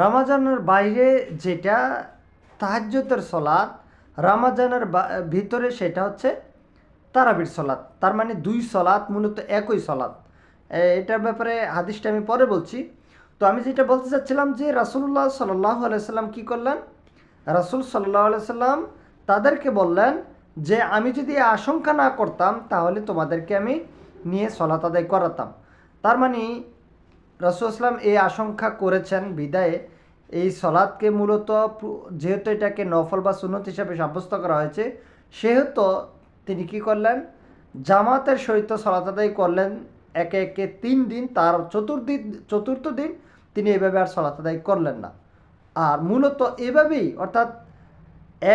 রামাজানের বাইরে যেটা তাহাজ্জতের সলাদ রামাজানের ভিতরে সেটা হচ্ছে তারাবির সলাদ তার মানে দুই সলাদ মূলত একই সলাদ এটার ব্যাপারে হাদিসটা আমি পরে বলছি। তো আমি যেটা বলতে চাচ্ছিলাম যে রাসুল্লাহ সাল্লাহ আলাইসাল্লাম কী করলেন? রাসুল সাল্লাহ আলাইসাল্লাম তাদেরকে বললেন যে, আমি যদি আশঙ্কা না করতাম, তাহলে তোমাদেরকে আমি নিয়ে সলাত আদায় করাতাম। তার মানে রাসুল ইসলাম এই আশঙ্কা করেছেন বিদায়ে। এই সলাদকে মূলত যেহেতু এটাকে নফল বা সুন্নত হিসাবে সাব্যস্ত করা হয়েছে, সেহেতু তিনি কি করলেন? জামাতের সহিত সলাত আদায় করলেন। একে একে তিন দিন, তার চতুর্দিন চতুর্থ দিন তিনি এভাবে আর সলাত আদায় করলেন না। আর মূলত এভাবেই, অর্থাৎ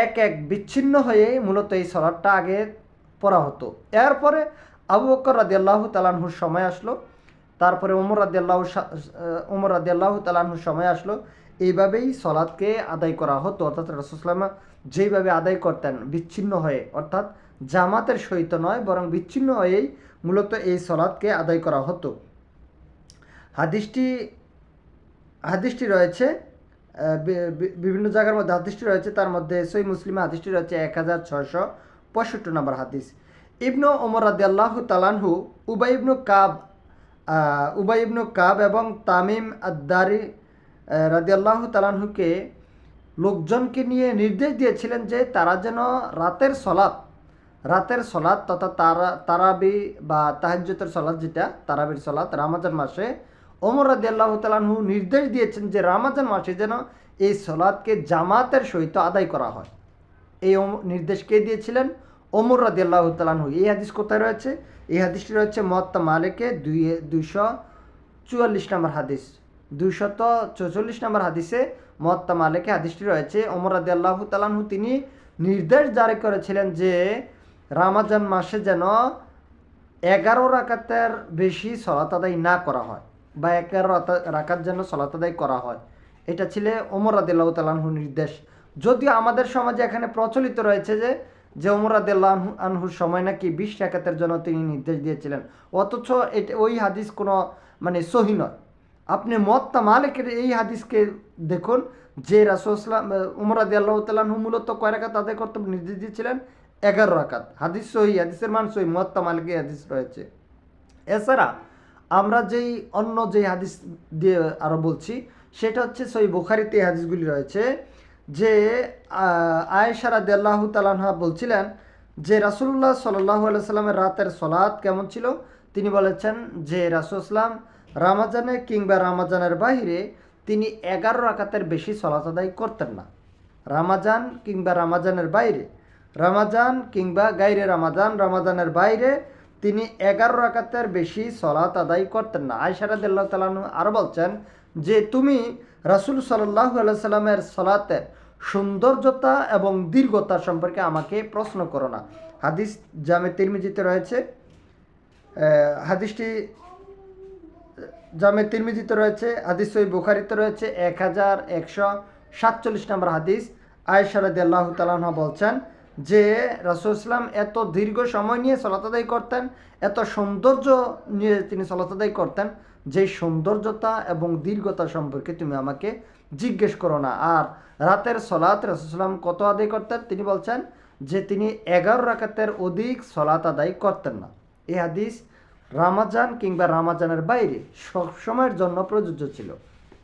এক এক বিচ্ছিন্ন হয়ে মূলত এই সলাদটা আগে পড়া হতো। এরপরে আবু বকর রাদি আল্লাহ তালানহুর সময় আসলো। তারপরে ওমর রাদি আল্লাহ ওমর রাদি আল্লাহ তালানহুর সময় আসলো। এইভাবেই সলাদকে আদায় করা হতো। অর্থাৎ রসুলামা যেইভাবে আদায় করতেন, বিচ্ছিন্ন হয়ে, অর্থাৎ জামাতের সহিত নয়, বরং বিচ্ছিন্ন হয়েই মূলত এই সলাদকে আদায় করা হতো। হাদিসটি হাদিসটি রয়েছে বিভিন্ন জায়গার মধ্যে হাদিসটি রয়েছে। তার মধ্যে সই মুসলিমে হাদিসটি রয়েছে এক হাজার ছয়শো পঁয়ষট্টি নম্বর হাদিস। ইবনু ওমর রাদি তালানহু উবাই ইবনু কাব উবাই ইবনু কাব এবং তামিম আদ্দারি রাদি আল্লাহ তালানহুকে লোকজনকে নিয়ে নির্দেশ দিয়েছিলেন যে তারা যেন রাতের সলাৎ রাতের সলাৎ তথা তারা, তারাবি বা তাহাজ্জতের সলাৎ যেটা, তারাবির সলাৎ রামাজান মাসে, ওমর রাদি আল্লাহ তালাহু নির্দেশ দিয়েছেন যে রামাজান মাসে যেন এই সলাৎকে জামাতের সহিত আদায় করা হয়। এই নির্দেশ কে দিয়েছিলেন? ওমর রাদি আল্লাহ তালাহু এই হাদিস কোথায় রয়েছে? এই হাদিসটি রয়েছে মত্তা মালিকে দুই দুইশো চুয়াল্লিশ নম্বর হাদিস। দুইশত চৌচল্লিশ নম্বর হাদিসে মত্তা মালিকে হাদিসটি রয়েছে, ওমর রাদি আল্লাহ তালাহু তিনি নির্দেশ জারি করেছিলেন যে রামাজান মাসে যেন এগারো রাকাতের বেশি সলাত আদায় না করা হয় বা এগারো রাকাত যেন সলাত আদায় করা হয়। এটা ছিল ওমর রাদিল্লাহ তালাহুর নির্দেশ। যদিও আমাদের সমাজে এখানে প্রচলিত রয়েছে যে যে ওমর রাদিল্লাহ আনহুর সময় নাকি বিশ রাকাতের জন্য তিনি নির্দেশ দিয়েছিলেন। অথচ এটা ওই হাদিস কোনো মানে সহি নয়। আপনি মত্তা মালিকের এই হাদিসকে দেখুন, যে রাসুলাম উমর আদি আল্লাহ তালাহু মূলত কয় রাকাত আদায় করতে নির্দেশ দিয়েছিলেন? এগারো রাকাত। হাদিস সহি, হাদিসের মান সহি, মত্তা মালিকের হাদিস রয়েছে। এছাড়া আমরা যেই অন্য যেই হাদিস দিয়ে আরও বলছি, সেটা হচ্ছে সই বুখারিতে এই হাদিসগুলি রয়েছে। যে আয়েশারা দেল্লাহ তালাহা বলছিলেন যে রাসুল্লাহ সাল্লাহ সাল্লামের রাতের সলাদ কেমন ছিল? তিনি বলেছেন যে রাসুলাম রামাজানে কিংবা রামাজানের বাইরে তিনি এগারো রাকাতের বেশি সলাত আদায় করতেন না। রামাজান কিংবা রামাজানের বাইরে, রামাজান কিংবা গাইরে রামাজান, রামাজানের বাইরে তিনি এগারো রাকাতের বেশি সলাত আদায় করতেন না। আয়সারাদিল্লাহ তালানু আরও বলছেন যে, তুমি রাসুল সাল্লাহ সাল্লামের সলাতের সৌন্দর্যতা এবং দীর্ঘতা সম্পর্কে আমাকে প্রশ্ন করো না। হাদিস জামে তিরমিজিতে রয়েছে হাদিসটি জামে তিরমিজিতে রয়েছে, হাদিস ওই বুখারিতে রয়েছে, এক হাজার একশো সাতচল্লিশ নম্বর হাদিস। আয়সারদি আল্লাহ তালাহা বলছেন যে রাসুল ইসলাম এত দীর্ঘ সময় নিয়ে সলাত আদায় করতেন, এত সৌন্দর্য নিয়ে তিনি সলাত আদায় করতেন যে সৌন্দর্যতা এবং দীর্ঘতা সম্পর্কে তুমি আমাকে জিজ্ঞেস করো না। আর রাতের সলাত রাসুলাম কত আদায় করতেন? তিনি বলছেন যে তিনি এগারো রাকাতের অধিক সলাত আদায় করতেন না। এই হাদিস রামাজান কিংবা রামাজানের বাইরে সব সময়ের জন্য প্রযোজ্য ছিল।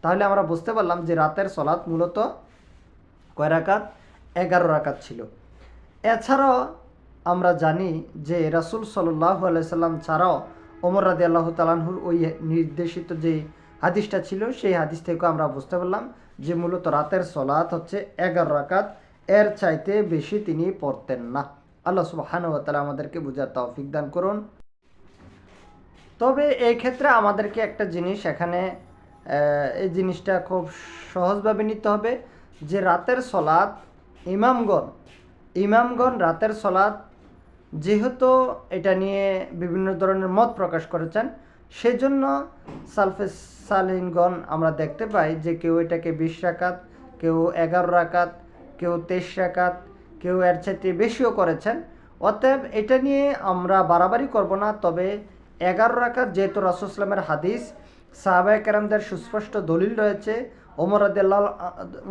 তাহলে আমরা বুঝতে পারলাম যে রাতের সলাৎ মূলত কয় রাকাত? এগারো রাকাত ছিল। এছাড়াও আমরা জানি যে রাসুল সাল্লাহ আলাইসাল্লাম ছাড়াও ওমর রাদি আল্লাহ তালাহুর ওই নির্দেশিত যে হাদিসটা ছিল, সেই হাদিস থেকেও আমরা বুঝতে পারলাম যে মূলত রাতের সলাৎ হচ্ছে এগারো রাকাত। এর চাইতে বেশি তিনি পড়তেন না। আল্লাহ সুবাহানুয়া তালা আমাদেরকে বোঝার তৌফিক দান করুন। তবে এই ক্ষেত্রে আমাদেরকে একটা জিনিস এখানে এই জিনিসটা খুব সহজভাবে নিতে হবে যে রাতের সলাৎ ইমামগণ ইমামগণ রাতের সলাৎ যেহেতু এটা নিয়ে বিভিন্ন ধরনের মত প্রকাশ করেছেন, সেজন্য সালফে সালিনগণ আমরা দেখতে পাই যে কেউ এটাকে বিশ রাকাত, কেউ এগারো রাকাত, কেউ তেইশ রাকাত, কেউ এর চাইতে বেশিও করেছেন। অতএব এটা নিয়ে আমরা বাড়াবাড়ি করব না, তবে এগারো রাকাত যেহেতু রাসুসলামের হাদিস, সাহাবায় কেরামদের সুস্পষ্ট দলিল রয়েছে ওমর রাদিয়াল্লাহ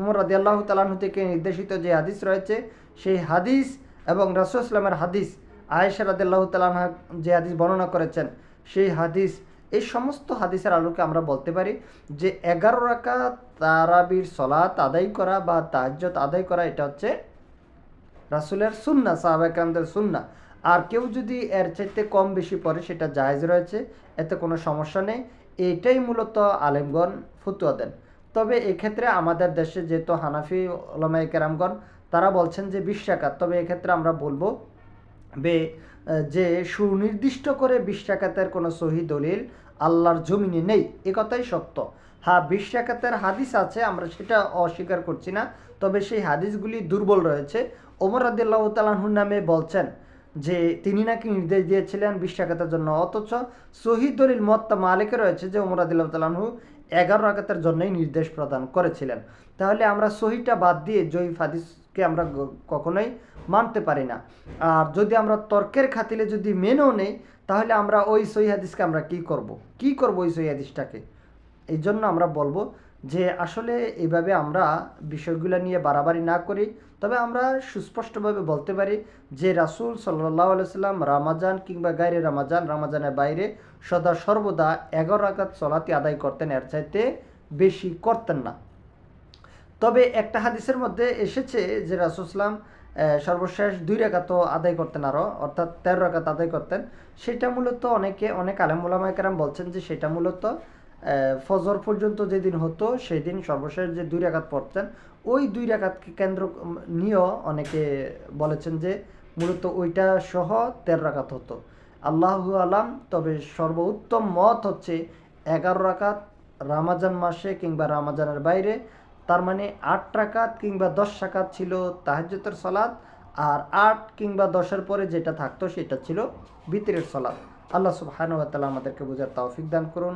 উমর রাদিয়াল্লাহ থেকে নির্দেশিত যে হাদিস রয়েছে, সেই হাদিস এবং রাসুল ইসলামের হাদিস, আয়েশা রাদিয়াল্লাহ তালাহা যে হাদিস বর্ণনা করেছেন, সেই হাদিস, এই সমস্ত হাদিসের আলোকে আমরা বলতে পারি যে এগারো রাখা তারাবির সলাত আদায় করা বা তাজ্জত আদায় করা, এটা হচ্ছে রাসুলের সুন্না সাহাবাকামদের সুন্না আর কেউ যদি এর চাইতে কম বেশি পড়ে, সেটা জায়েজ রয়েছে, এতে কোনো সমস্যা নেই। এটাই মূলত আলেমগণ ফতুয়া দেন। তবে এক্ষেত্রে আমাদের দেশে যেহেতু হানাফি ওলামাই কেরামগণ তারা বলছেন যে বিশ টাকা তবে এক্ষেত্রে আমরা বলব বে, যে সুনির্দিষ্ট করে বিশ টাকাতের কোনো সহি দলিল আল্লাহর জমিনে নেই। এ কথাই সত্য। হ্যাঁ বিশ টাকাতের হাদিস আছে, আমরা সেটা অস্বীকার করছি না, তবে সেই হাদিসগুলি দুর্বল রয়েছে। ওমর রাদিল্লাহ তালাহুর নামে বলছেন যে, তিনি নাকি নির্দেশ দিয়েছিলেন বিশ টাকাতের জন্য। অথচ শহীদ দলিল মত্তা মালিকে রয়েছে যে, ওমর রাদিল্লাহ তালাহু এগারো রাকাতের জন্যই নির্দেশ প্রদান করেছিলেন। তাহলে আমরা সহিটা বাদ দিয়ে জয়ীফ হাদিসকে আমরা কখনোই মানতে পারি না। আর যদি আমরা তর্কের খাতিলে যদি মেনেও নেই, তাহলে আমরা ওই সহি হাদিসকে আমরা কি করব? কি করব ওই সহি হাদিসটাকে? এই জন্য আমরা বলব যে আসলে এইভাবে আমরা বিষয়গুলো নিয়ে বাড়াবাড়ি না করি, তবে আমরা সুস্পষ্টভাবে বলতে পারি যে রাসূল সাল্লাহ সাল্লাম রামাজান কিংবা গাইরে রামাজান, রামাজানের বাইরে সদা সর্বদা এগারো আঘাত চলাতে আদায় করতেন, এর চাইতে বেশি করতেন না। তবে একটা হাদিসের মধ্যে এসেছে যে রাসুসলাম সর্বশেষ দুই রেখাত আদায় করতেন আরও অর্থাৎ তেরো রাকাত আদায় করতেন। সেটা মূলত অনেকে, অনেক আলেমুলামাইকারাম বলছেন যে সেটা মূলত ফজর পর্যন্ত যেদিন হতো সেই দিন সর্বশেষ যে দুই রেখাত পড়তেন, ওই দুই রেখাতকে কেন্দ্র নিয়েও অনেকে বলেছেন যে মূলত ওইটা সহ তেরো রাকাত হতো। আল্লাহ আলাম, তবে সর্বোত্তম মত হচ্ছে এগারো রাকাত রামাজান মাসে কিংবা রামাজানের বাইরে। তার মানে আট রাকাত কিংবা দশ রাকাত ছিল তাহাজ্জুতের সলাদ আর আট কিংবা দশের পরে যেটা থাকতো সেটা ছিল বিতরের সলাদ আল্লাহ সুবহানাহু ওয়া আমাদেরকে বোঝার তৌফিক দান করুন।